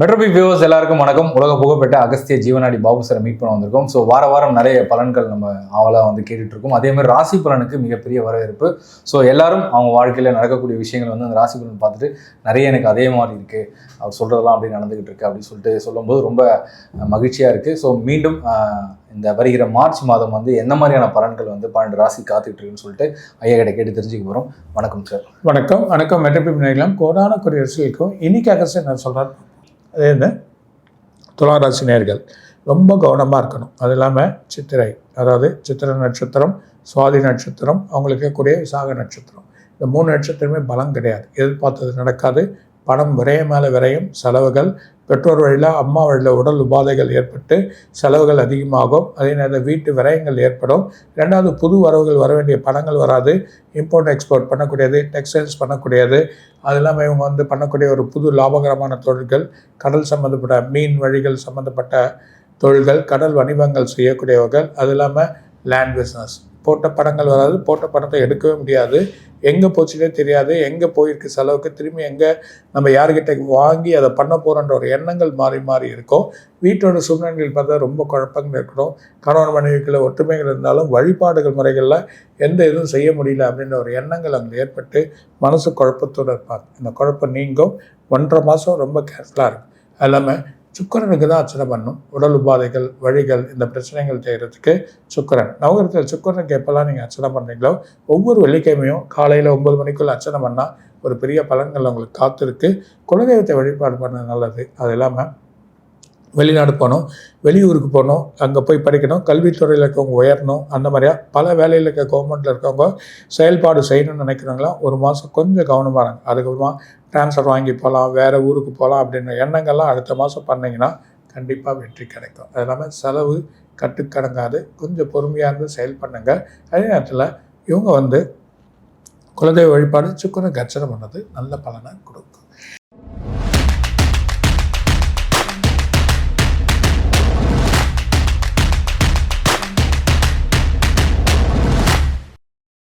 மெட்ரோபி viewers எல்லாருக்கும் வணக்கம். உலக புகழ்பெற்ற அகஸ்திய ஜீவனாடி பாபு சார் மீட் பண்ண வந்திருக்கோம். ஸோ வார வாரம் நிறைய பலன்கள் நம்ம ஆவலாக வந்து கேட்டுட்டு இருக்கோம். அதே மாதிரி ராசி பலனுக்கு மிகப்பெரிய வரவேற்பு. ஸோ எல்லாரும் அவங்க வாழ்க்கையில் நடக்கக்கூடிய விஷயங்கள் வந்து அந்த ராசி பலன் பார்த்துட்டு நிறைய எனக்கு அதே மாதிரி இருக்கு. அவர் சொல்றதெல்லாம் அப்படி நடந்துகிட்டு இருக்கு அப்படின்னு சொல்லிட்டு சொல்லும்போது ரொம்ப மகிழ்ச்சியாக இருக்கு. ஸோ மீண்டும் இந்த வருகிற மார்ச் மாதம் வந்து என்ன மாதிரியான பலன்கள் வந்து பன்னெண்டு ராசி காத்துக்கிட்டு இருக்குன்னு சொல்லிட்டு ஐயா கிட்ட கேட்டு தெரிஞ்சுக்க போகிறோம் வணக்கம் சார். வணக்கம். வணக்கம். மெட்ரபி நிலையம். கோடான குடியரசுக்கும் இன்னைக்கு அகஸ்ட் நான் சொல்கிறேன் அதே இந்த துளாராசி நேர்கள். ரொம்ப கவனமாக இருக்கணும். அது இல்லாமல் சித்திரை அதாவது சித்திரை நட்சத்திரம் சுவாதி நட்சத்திரம் அவங்களுக்கு இருக்கக்கூடிய விசாக நட்சத்திரம். இந்த மூணு நட்சத்திரமே பலம் கிடையாது. எதிர்பார்த்தது நடக்காது. பணம் விரைய மேலே விரையும். செலவுகள் பெற்றோர் வழியில் அம்மா வழியில் உடல் உபாதைகள் ஏற்பட்டு செலவுகள் அதிகமாகும். அதே நேரத்தில் வீட்டு விரயங்கள் ஏற்படும். ரெண்டாவது புது வரவுகள் வர வேண்டிய பணங்கள் வராது. இம்போர்ட் எக்ஸ்போர்ட் பண்ணக்கூடியது டெக்ஸ்டைல்ஸ் பண்ணக்கூடியது. அது இல்லாமல் இவங்க வந்து பண்ணக்கூடிய ஒரு புது லாபகரமான தொழில்கள் கடல் சம்மந்தப்பட்ட மீன் வழிகள் சம்மந்தப்பட்ட தொழில்கள் கடல் வணிகங்கள் செய்யக்கூடியவர்கள். அது இல்லாமல் லேண்ட் பிஸ்னஸ் போட்ட படங்கள் வராது போட்ட பணத்தை எடுக்கவே முடியாது. எங்கே போச்சுன்னே தெரியாது. எங்கே போயிருக்கு செலவுக்கு திரும்பி எங்கே நம்ம யார்கிட்ட வாங்கி அதை பண்ண போகிறோன்ற ஒரு எண்ணங்கள் மாறி மாறி இருக்கும். வீட்டோட சூழ்நிலைகள் பார்த்தா ரொம்ப குழப்பங்கள் இருக்கணும். கணவன் மனைவிக்குள்ள ஒற்றுமைகள் இருந்தாலும் வழிபாடுகள் முறைகளில் எந்த இதுவும் செய்ய முடியல அப்படின்ற ஒரு எண்ணங்கள் அங்கே ஏற்பட்டு மனசு குழப்பத்தோடு இருப்பாங்க. இந்த குழப்பம் நீங்கும். ஒன்றரை மாதம் ரொம்ப கேர்ஃபுல்லாக இருக்கும். அது இல்லாமல் சுக்கரனுக்கு தான் அர்ச்சனை பண்ணும் உடல் உபாதைகள் வழிகள் இந்த பிரச்சனைகள் செய்கிறதுக்கு சுக்கரன். நவகிரகத்தில் சுக்கரனுக்கு எப்போல்லாம் நீங்கள் அர்ச்சனை பண்ணுறீங்களோ ஒவ்வொரு வெள்ளிக்கிழமையும் காலையில் ஒம்பது மணிக்குள்ளே அர்ச்சனை பண்ணால் ஒரு பெரிய பலன்கள் உங்களுக்கு காத்திருக்கு. குலதெய்வத்தை வழிபாடு பண்ணது நல்லது. அது இல்லாமல் வெளிநாடு போகணும் வெளியூருக்கு போகணும் அங்கே போய் படிக்கணும் கல்வித்துறையில் இருக்கவங்க உயரணும் அந்த மாதிரியா பல வேலையில் இருக்க கவர்மெண்ட்டில் இருக்கவங்க செயல்பாடு செய்யணும்னு நினைக்கிறவங்களாம் ஒரு மாதம் கொஞ்சம் கவனமாக இருங்க. அதுக்கப்புறமா ட்ரான்ஸ்ஃபர் வாங்கி போகலாம் வேறு ஊருக்கு போகலாம் அப்படின்ற எண்ணங்கள்லாம் அடுத்த மாதம் பண்ணிங்கன்னா கண்டிப்பாக வெற்றி கிடைக்கும். அது இல்லாமல் செலவு கட்டுக்கடங்காது. கொஞ்சம் பொறுமையாக இருந்து செயல் பண்ணுங்க. அதே நேரத்தில் இவங்க வந்து குலதெய்வ வழிபாடு சுக்கரனுக்கு அர்ச்சனை பண்ணது நல்ல பலனை கொடுக்கும்.